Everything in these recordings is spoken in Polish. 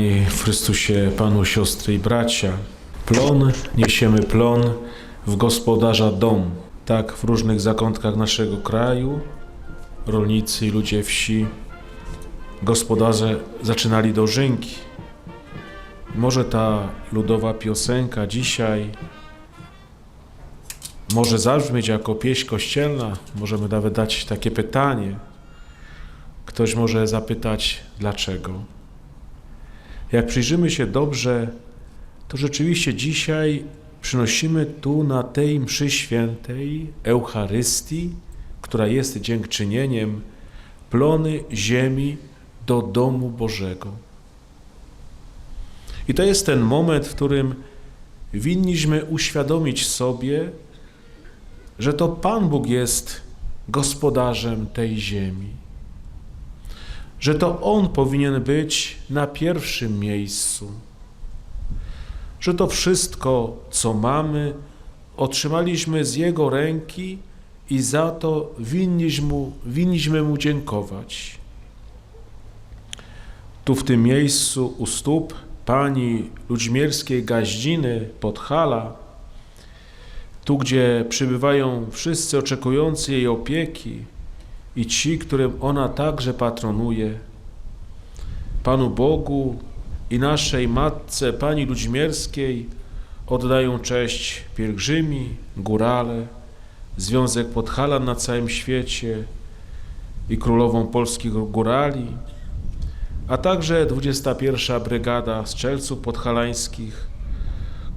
Kochani w Chrystusie, Panu, siostry i bracia, plon niesiemy plon w gospodarza dom. Tak w różnych zakątkach naszego kraju rolnicy i ludzie wsi, gospodarze zaczynali dożynki. Może ta ludowa piosenka dzisiaj może zabrzmieć jako pieśń kościelna, możemy nawet dać takie pytanie. Ktoś może zapytać, dlaczego? Jak przyjrzymy się dobrze, to rzeczywiście dzisiaj przynosimy tu na tej mszy świętej Eucharystii, która jest dziękczynieniem, plony ziemi do domu Bożego. I to jest ten moment, w którym winniśmy uświadomić sobie, że to Pan Bóg jest gospodarzem tej ziemi. Że to On powinien być na pierwszym miejscu. Że to wszystko, co mamy, otrzymaliśmy z Jego ręki i za to winniśmy Mu, winniśmy mu dziękować. Tu w tym miejscu u stóp pani Ludźmierskiej Gaździny Podhala, tu gdzie przybywają wszyscy oczekujący jej opieki i ci, którym ona także patronuje, Panu Bogu i naszej Matce Pani Ludźmierskiej oddają cześć pielgrzymi, górale, Związek Podhalan na całym świecie i Królową Polskich Górali, a także 21. Brygada Strzelców Podhalańskich,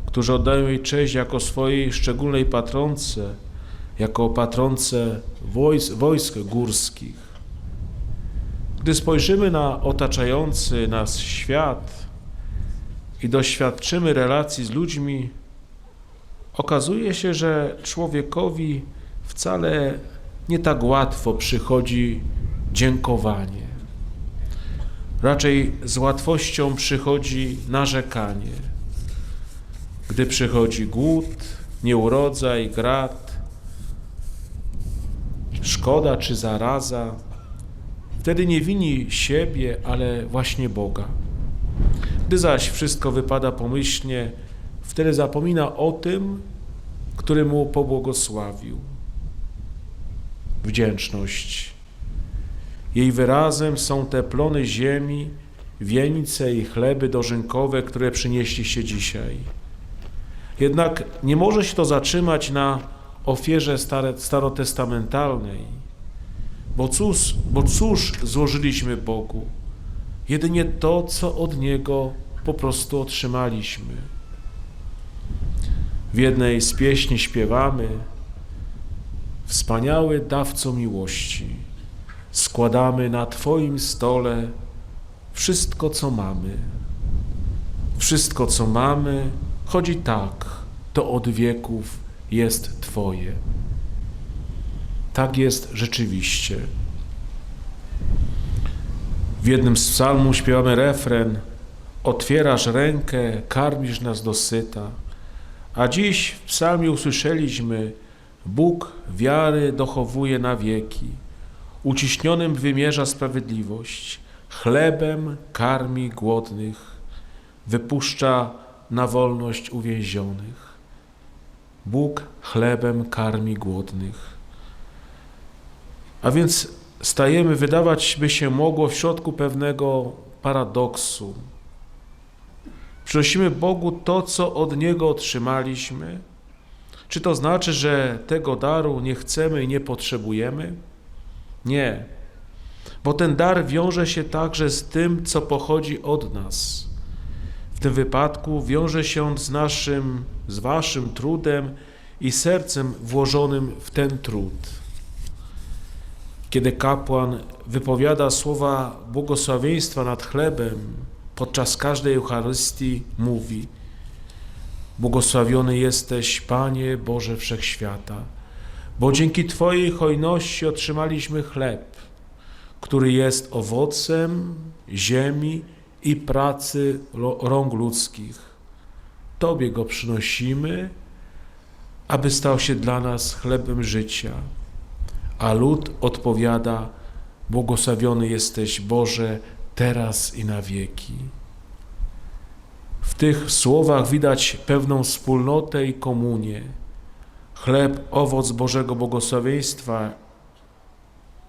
którzy oddają jej cześć jako swojej szczególnej patronce, jako patronce wojsk, wojsk górskich. Gdy spojrzymy na otaczający nas świat i doświadczymy relacji z ludźmi, okazuje się, że człowiekowi wcale nie tak łatwo przychodzi dziękowanie. Raczej z łatwością przychodzi narzekanie. Gdy przychodzi głód, nieurodzaj, grad, szkoda czy zaraza, wtedy nie wini siebie, ale właśnie Boga. Gdy zaś wszystko wypada pomyślnie, wtedy zapomina o tym, który mu pobłogosławił. Wdzięczność. Jej wyrazem są te plony ziemi, wieńce i chleby dożynkowe, które przynieśliście dzisiaj. Jednak nie może się to zatrzymać na ofierze stare, starotestamentalnej, bo cóż, bo cóż złożyliśmy Bogu? Jedynie to, co od Niego po prostu otrzymaliśmy. W jednej z pieśni śpiewamy Wspaniały dawco miłości, składamy na Twoim stole wszystko, co mamy. Wszystko, co mamy, chodzi tak, to od wieków jest Twoje. Tak jest rzeczywiście. W jednym z psalmów śpiewamy refren Otwierasz rękę, karmisz nas dosyta. A dziś w psalmie usłyszeliśmy Bóg wiary dochowuje na wieki. Uciśnionym wymierza sprawiedliwość. Chlebem karmi głodnych. Wypuszcza na wolność uwięzionych. Bóg chlebem karmi głodnych. A więc stajemy, wydawać by się mogło, w środku pewnego paradoksu. Przynosimy Bogu to, co od Niego otrzymaliśmy. Czy to znaczy, że tego daru nie chcemy i nie potrzebujemy? Nie, bo ten dar wiąże się także z tym, co pochodzi od nas. Tym wypadku wiąże się on z naszym, z Waszym trudem i sercem włożonym w ten trud. Kiedy kapłan wypowiada słowa błogosławieństwa nad chlebem, podczas każdej Eucharystii mówi: Błogosławiony jesteś, Panie Boże Wszechświata, bo dzięki Twojej hojności otrzymaliśmy chleb, który jest owocem ziemi i pracy rąk ludzkich. Tobie go przynosimy, aby stał się dla nas chlebem życia. A lud odpowiada: Błogosławiony jesteś Boże teraz i na wieki. W tych słowach widać pewną wspólnotę i komunię. Chleb, owoc Bożego błogosławieństwa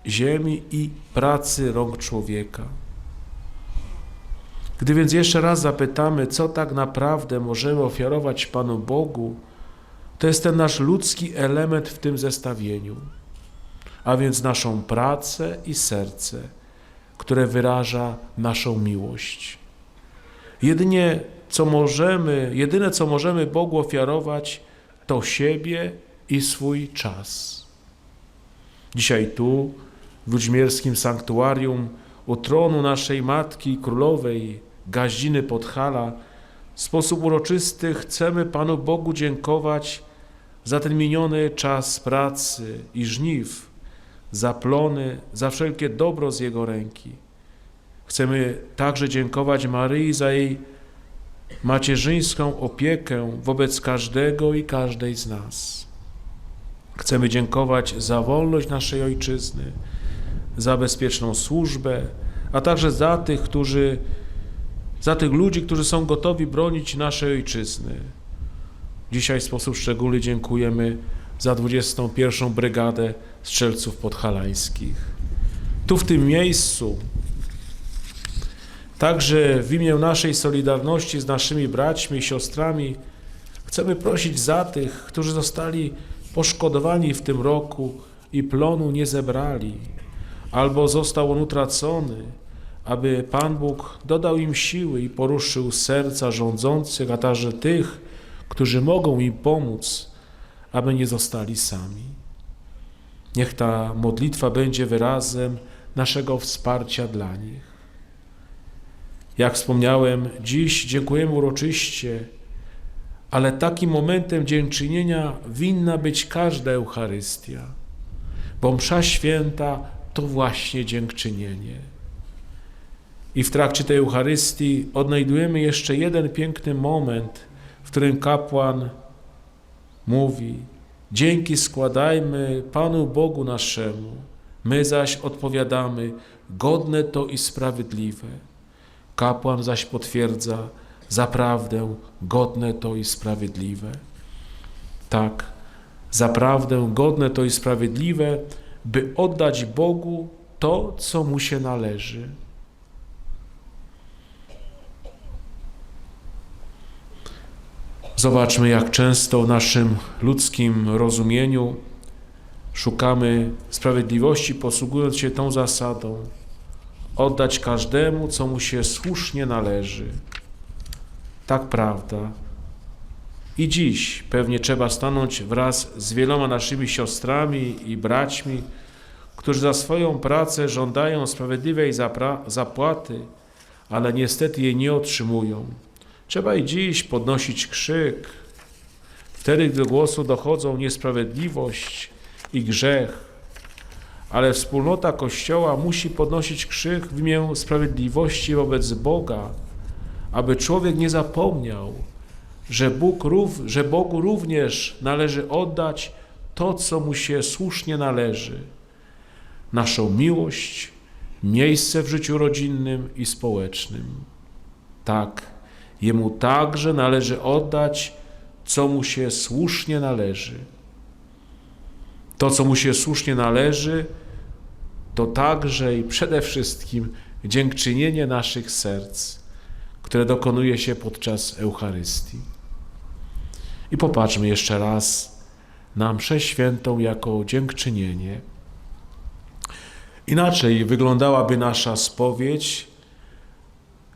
ziemi i pracy rąk człowieka. Gdy więc jeszcze raz zapytamy, co tak naprawdę możemy ofiarować Panu Bogu, to jest ten nasz ludzki element w tym zestawieniu, a więc naszą pracę i serce, które wyraża naszą miłość. Jedynie co możemy, jedyne co możemy Bogu ofiarować, to siebie i swój czas. Dzisiaj tu, w Ludźmierskim Sanktuarium, u tronu naszej Matki Królowej, Gaździny Podhala, w sposób uroczysty chcemy Panu Bogu dziękować za ten miniony czas pracy i żniw, za plony, za wszelkie dobro z Jego ręki. Chcemy także dziękować Maryi za jej macierzyńską opiekę wobec każdego i każdej z nas. Chcemy dziękować za wolność naszej Ojczyzny, za bezpieczną służbę, a także za tych, którzy, za tych ludzi, którzy są gotowi bronić naszej Ojczyzny. Dzisiaj w sposób szczególny dziękujemy za 21. Brygadę Strzelców Podhalańskich. Tu w tym miejscu, także w imię naszej solidarności z naszymi braćmi i siostrami, chcemy prosić za tych, którzy zostali poszkodowani w tym roku i plonu nie zebrali, albo został on utracony, aby Pan Bóg dodał im siły i poruszył serca rządzących, a także tych, którzy mogą im pomóc, aby nie zostali sami. Niech ta modlitwa będzie wyrazem naszego wsparcia dla nich. Jak wspomniałem, dziś dziękujemy uroczyście, ale takim momentem dziękczynienia winna być każda Eucharystia, bo msza święta to właśnie dziękczynienie. I w trakcie tej Eucharystii odnajdujemy jeszcze jeden piękny moment, w którym kapłan mówi: Dzięki składajmy Panu Bogu naszemu, my zaś odpowiadamy: Godne to i sprawiedliwe. Kapłan zaś potwierdza: Zaprawdę godne to i sprawiedliwe. Tak, zaprawdę godne to i sprawiedliwe, by oddać Bogu to, co mu się należy. Zobaczmy, jak często w naszym ludzkim rozumieniu szukamy sprawiedliwości, posługując się tą zasadą: oddać każdemu, co mu się słusznie należy. Tak prawda. I dziś pewnie trzeba stanąć wraz z wieloma naszymi siostrami i braćmi, którzy za swoją pracę żądają sprawiedliwej zapłaty, ale niestety jej nie otrzymują. Trzeba i dziś podnosić krzyk, wtedy gdy do głosu dochodzą niesprawiedliwość i grzech, ale wspólnota Kościoła musi podnosić krzyk w imię sprawiedliwości wobec Boga, aby człowiek nie zapomniał, że, Bóg, że Bogu również należy oddać to, co mu się słusznie należy. Naszą miłość, miejsce w życiu rodzinnym i społecznym. Tak, Jemu także należy oddać, co mu się słusznie należy. To, co mu się słusznie należy, to także i przede wszystkim dziękczynienie naszych serc, które dokonuje się podczas Eucharystii. I popatrzmy jeszcze raz na mszę świętą jako dziękczynienie. Inaczej wyglądałaby nasza spowiedź,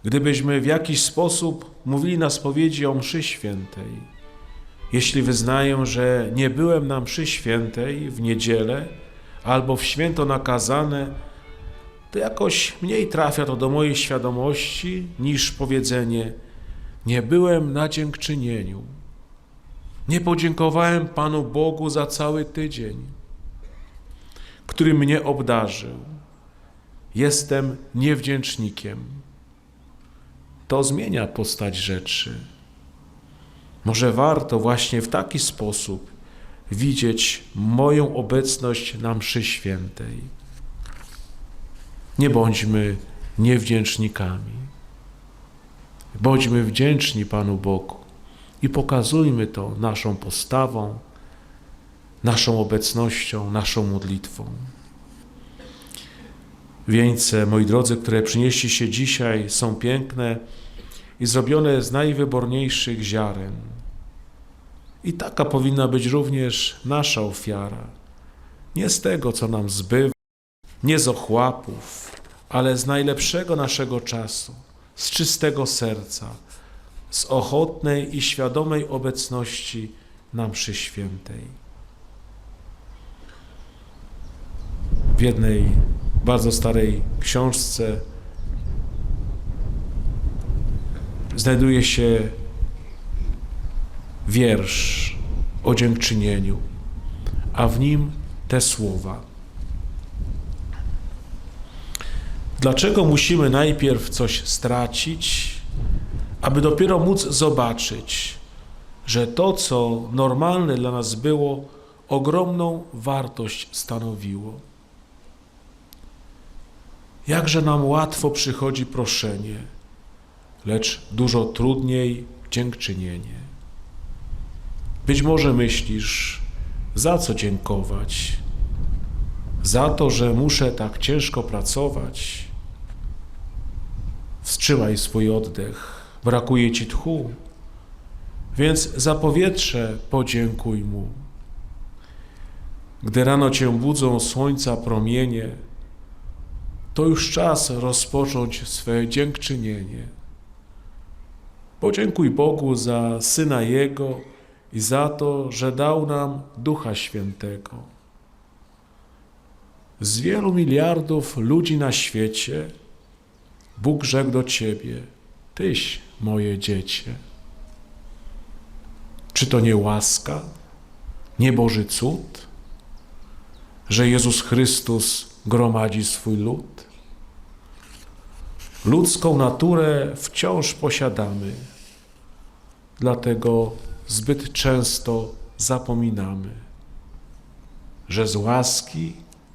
gdybyśmy w jakiś sposób mówili na spowiedzi o mszy świętej. Jeśli wyznaję, że nie byłem na mszy świętej w niedzielę albo w święto nakazane, to jakoś mniej trafia to do mojej świadomości niż powiedzenie nie byłem na dziękczynieniu. Nie podziękowałem Panu Bogu za cały tydzień, który mnie obdarzył. Jestem niewdzięcznikiem to zmienia postać rzeczy. Może warto właśnie w taki sposób widzieć moją obecność na mszy świętej. Nie bądźmy niewdzięcznikami. Bądźmy wdzięczni Panu Bogu i pokazujmy to naszą postawą, naszą obecnością, naszą modlitwą. Wieńce, moi drodzy, które przynieśli się dzisiaj, są piękne i zrobione z najwyborniejszych ziaren. I taka powinna być również nasza ofiara. Nie z tego, co nam zbywa, nie z ochłapów, ale z najlepszego naszego czasu, z czystego serca, z ochotnej i świadomej obecności na mszy świętej. W jednej bardzo starej książce znajduje się wiersz o dziękczynieniu, a w nim te słowa. Dlaczego musimy najpierw coś stracić, aby dopiero móc zobaczyć, że to, co normalne dla nas było, ogromną wartość stanowiło? Jakże nam łatwo przychodzi proszenie, lecz dużo trudniej dziękczynienie. Być może myślisz, za co dziękować? Za to, że muszę tak ciężko pracować? Wstrzymaj swój oddech, brakuje ci tchu, więc za powietrze podziękuj mu. Gdy rano cię budzą słońca promienie, to już czas rozpocząć swe dziękczynienie. Podziękuj Bogu za Syna Jego i za to, że dał nam Ducha Świętego. Z wielu miliardów ludzi na świecie Bóg rzekł do Ciebie, Tyś moje dziecię. Czy to nie łaska, nie Boży cud, że Jezus Chrystus gromadzi swój lud? Ludzką naturę wciąż posiadamy, dlatego zbyt często zapominamy, że z łaski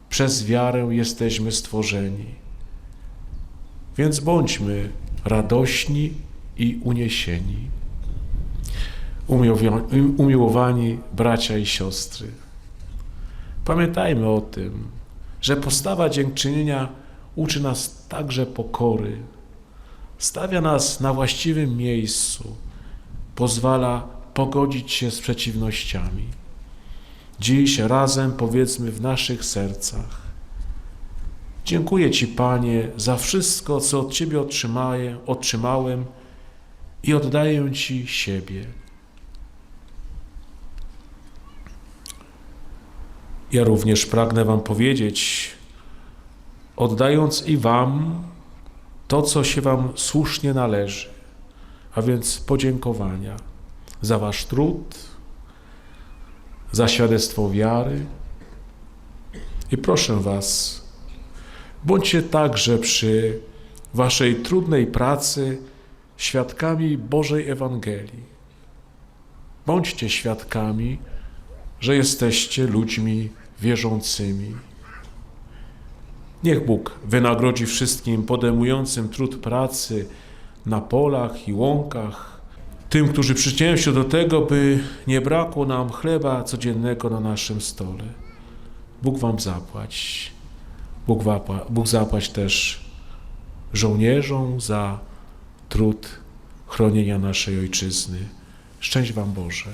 przez wiarę jesteśmy stworzeni. Więc bądźmy radośni i uniesieni. Umiłowani bracia i siostry, pamiętajmy o tym, że postawa dziękczynienia uczy nas także pokory, stawia nas na właściwym miejscu, pozwala pogodzić się z przeciwnościami. Dziś razem powiedzmy w naszych sercach: Dziękuję Ci, Panie, za wszystko, co od Ciebie otrzymałem, otrzymałem i oddaję Ci siebie. Ja również pragnę Wam powiedzieć, oddając i Wam to, co się Wam słusznie należy, a więc podziękowania za Wasz trud, za świadectwo wiary. I proszę Was, bądźcie także przy Waszej trudnej pracy świadkami Bożej Ewangelii. Bądźcie świadkami, że jesteście ludźmi wierzącymi. Niech Bóg wynagrodzi wszystkim podejmującym trud pracy na polach i łąkach, tym, którzy przyczyniają się do tego, by nie brakło nam chleba codziennego na naszym stole. Bóg Wam zapłać. Bóg, wapła, Bóg zapłać też żołnierzom za trud chronienia naszej Ojczyzny. Szczęść Wam Boże.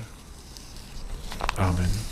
Amen.